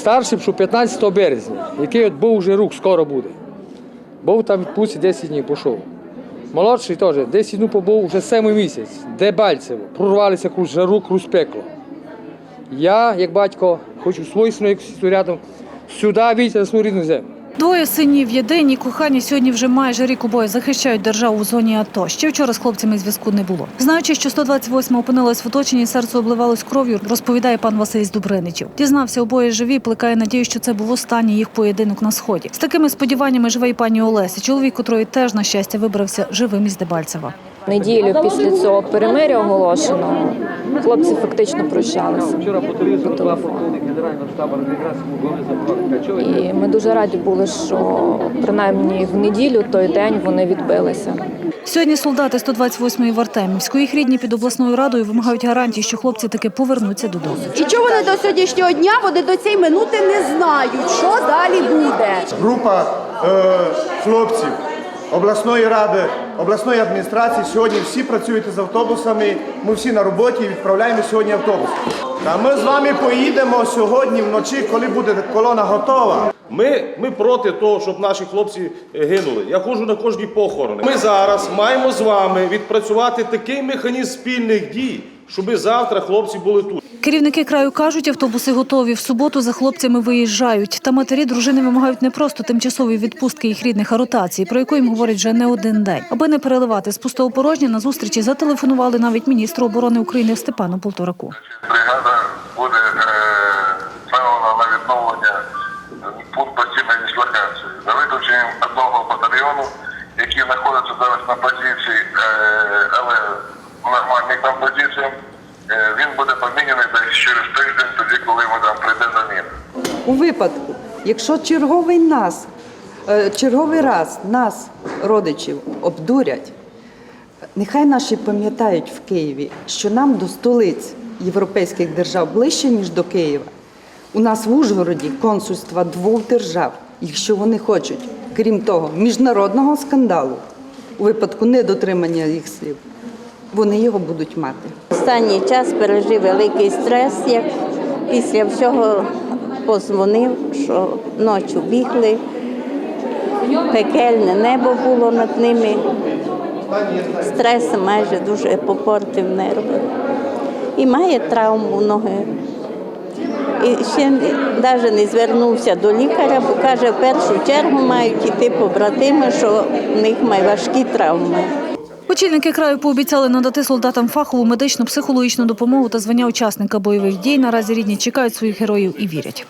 Старший, що 15 березня, який от був вже рук, скоро буде. Був там відпустці 10 днів пішов. Молодший теж 10 днів побув вже 7 місяць. де Бальцево, Прорвалися круз жару, круз пекло. Я, як батько, хочу свій сину, як рядом, сюди війти на свою рідну землю. Двоє синів єдині кохані сьогодні вже майже рік обоє захищають державу в зоні АТО. Ще вчора з хлопцями зв'язку не було. Знаючи, що 128 опинилась в оточенні, серце обливалось кров'ю, розповідає пан Василь з Дубриничів. Дізнався, обоє живі, плекає надію, що це був останній їх поєдинок на сході. З такими сподіваннями живе і пані Олеся, чоловік, котрої теж на щастя вибрався живим із Дебальцева. Неділю після цього перемиря оголошеного хлопці фактично прощалися. По телефону. Генерального штабу І ми дуже раді були, що принаймні в неділю той день вони відбилися. Сьогодні солдати 128-ї в Артемівську. Їх рідні під обласною радою вимагають гарантій, що хлопці таки повернуться додому. І чого вони до сьогоднішнього дня, вони до цієї минути не знають, що далі буде. група е, хлопців обласної ради, обласної адміністрації. Сьогодні всі працюють з автобусами. Ми всі на роботі і відправляємо сьогодні автобус. Та ми з вами поїдемо сьогодні вночі, коли буде колона готова. Ми, ми проти того, щоб наші хлопці е, гинули. Я ходжу на кожні похорони. Ми зараз маємо з вами відпрацювати такий механізм спільних дій, щоб завтра хлопці були тут. Керівники краю кажуть, автобуси готові. В суботу за хлопцями виїжджають. Та матері дружини вимагають не просто тимчасові відпустки їх рідних, а ротації, про яку їм говорять вже не один день. Аби не переливати з пустого порожня, на зустрічі зателефонували навіть міністру оборони України Степану Полтораку. бригада буде е, на відновлення пункту постійної дислокації. За виключенням одного батальйону, який знаходиться зараз на позиції, через тиждень, тоді, коли там прийде заміна. У випадку, якщо черговий нас, е, черговий раз нас, родичів, обдурять, нехай наші пам'ятають в Києві, що нам до столиць європейських держав ближче, ніж до Києва. У нас в Ужгороді консульства двох держав, якщо вони хочуть, крім того, міжнародного скандалу у випадку недотримання їх слів, вони його будуть мати. Останній час пережив великий стрес, як після всього позвонив, що ночі бігли, пекельне небо було над ними. Стрес майже дуже попортив нерви. І має травму ноги. І ще навіть не звернувся до лікаря, бо каже, в першу чергу мають іти побратими, що в них найважкі травми. Очільники краю пообіцяли надати солдатам фахову медичну психологічну допомогу та звання учасника бойових дій. Наразі рідні чекають своїх героїв і вірять.